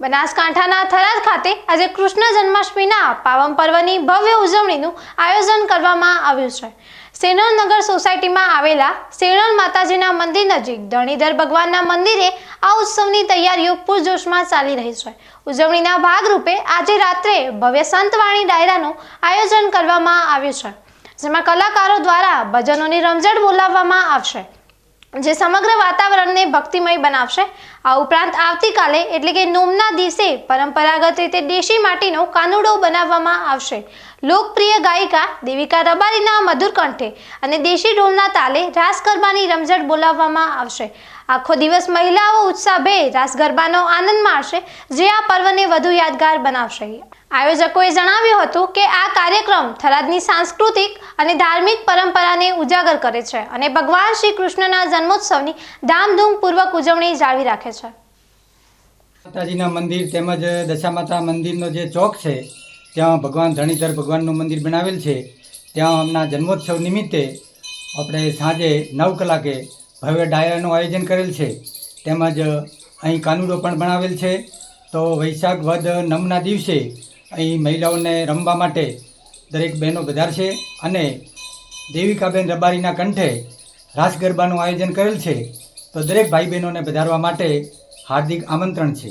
બનાસકાંઠાના થરાદ ખાતે આજે કૃષ્ણ જન્માષ્ટમીના પાવન પર્વની ભવ્ય ઉજવણીનું આયોજન કરવામાં આવ્યું છે. સેનોનગર સોસાયટીમાં આવેલા સેણોન માતાજીના મંદિર નજીક ધણીધર ભગવાનના મંદિરે આ ઉત્સવની તૈયારીઓ પૂરજોશમાં ચાલી રહી છે. ઉજવણીના ભાગરૂપે આજે રાત્રે ભવ્ય સંતવાણી ડાયરાનું આયોજન કરવામાં આવ્યું છે, જેમાં કલાકારો દ્વારા ભજનોની રમઝટ બોલાવવામાં આવશે. જે સમગ્ર વાતાવરણને ભક્તિમય બનાવશે. આ ઉપરાંત આવતીકાલે એટલે કે નોમના દિવસે પરંપરાગત રીતે દેશી માટીનો કાનુડો બનાવવામાં આવશે. લોકપ્રિય ગાયિકા દેવિકા રબારીના મધુર કંઠે અને દેશી ઢોલના તાલે રાસ ગરબાની રમઝટ બોલાવવામાં આવશે. આખો દિવસ મહિલાઓ ઉત્સાહભેર રાસ ગરબાનો આનંદ માણશે, જે આ પર્વને વધુ યાદગાર બનાવશે. આયોજકોએ જણાવ્યું હતું કે આ કાર્યક્રમ થરાદની સાંસ્કૃતિક અને ધાર્મિક પરંપરાને ઉજાગર કરે છે અને ભગવાન શ્રી કૃષ્ણના જન્મોત્સવની ધામધૂમપૂર્વક ઉજવણી જાળવી રાખે છે. માતાજીના મંદિર તેમજ દશામાતા મંદિરનો જે ચોક છે, ત્યાં ભગવાન ધણીધર ભગવાનનું મંદિર બનાવેલ છે. ત્યાં હમણાં જન્મોત્સવ નિમિત્તે આપણે સાંજે નવ કલાકે ભવ્ય ડાયરાનું આયોજન કરેલ છે. તેમજ અહીં કાનુડો પણ બનાવેલ છે. તો વૈશાખ વદ નવના દિવસે અહીં મહિલાઓને રમવા માટે દરેક બહેનો વધારશે અને દેવિકાબેન રબારીના કંઠે રાસ ગરબાનું આયોજન કરેલ છે. તો દરેક ભાઈ બહેનોને વધારવા માટે હાર્દિક આમંત્રણ છે.